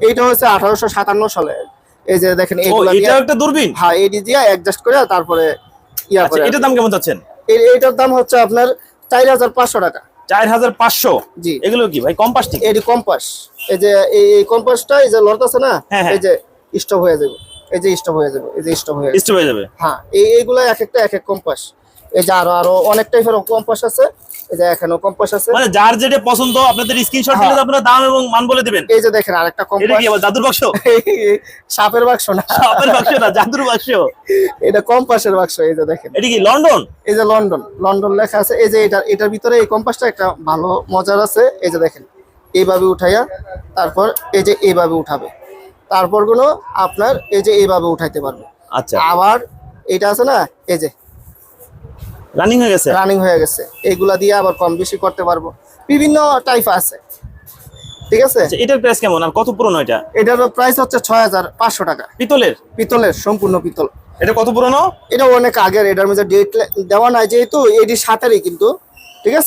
এইটা হচ্ছে আঠারোশো সাতান্ন সালে। এই যে দেখেন এটা একটা দূরবীন? হ্যাঁ এডি দিয়ে অ্যাডজাস্ট করে তারপরে ইয়া আচ্ছা করে। এটার দাম কেমন যাচ্ছেন? এই- এইটার দাম হচ্ছে আপনার চার হাজার পাঁচশো টাকা। চার হাজার পাঁচশো? জি। এগুলো কি ভাই কম্পাস ঠিক এডি কম্পাস। এই যে এই এই কম্পাসটা এই যে লড়ত আছে না হ্যাঁ, হ্যাঁ। এই যে স্টপ হয়ে যাবে। এই যে স্টপ হয়ে যাবে এই যে স্টপ হয়ে যাবে। স্টপ হয়ে যাবে। হ্যাঁ এইগুলো এক একটা এক এক কম্পাস। এই যে আরও আরও অনেক টাইপের কম্পাস আছে এই যে এখানেও কম্পাস আছে মানে যার যেটা পছন্দ আপনাদের স্ক্রিনশট হ্যাঁ। দিলে আপনারা দাম এবং মান বলে দিবেন এই যে দেখেন আরেকটা এটা কম্পাস কি আবার জাদুর বাক্স সাপের বাক্স না বাক্স না জাদুর বাক্স এটা কম্পাসের বাক্স এই যে দেখেন এটা কি লন্ডন এই যে লন্ডন লন্ডন লেখা আছে এই যে এটা এটার ভিতরে এই কম্পাসটা একটা ভালো মজার আছে এই যে দেখেন এইভাবে উঠাইয়া তারপর এই যে এইভাবে উঠাবে তারপরগুলো আপনার এই যে এইভাবে উঠাইতে পারবে আচ্ছা আবার এটা আছে না এই যে রানিং হয়ে গেছে? রানিং হয়ে গেছে। এইগুলা দিয়ে আবার কম বেশি করতে পারব। বিভিন্ন টাইপ আছে। ঠিক আছে? আচ্ছা এটার প্রাইস কেমন? আর কত পুরনো এটা? এটার প্রাইস হচ্ছে ছয় হাজার পাঁচশো টাকা। পিতলের? পিতলের সম্পূর্ণ পিতল। এটা কত পুরনো? এটা অনেক আগের এটার মধ্যে ডেট দেওয়া নাই যেহেতু এটির সাথেরই কিন্তু।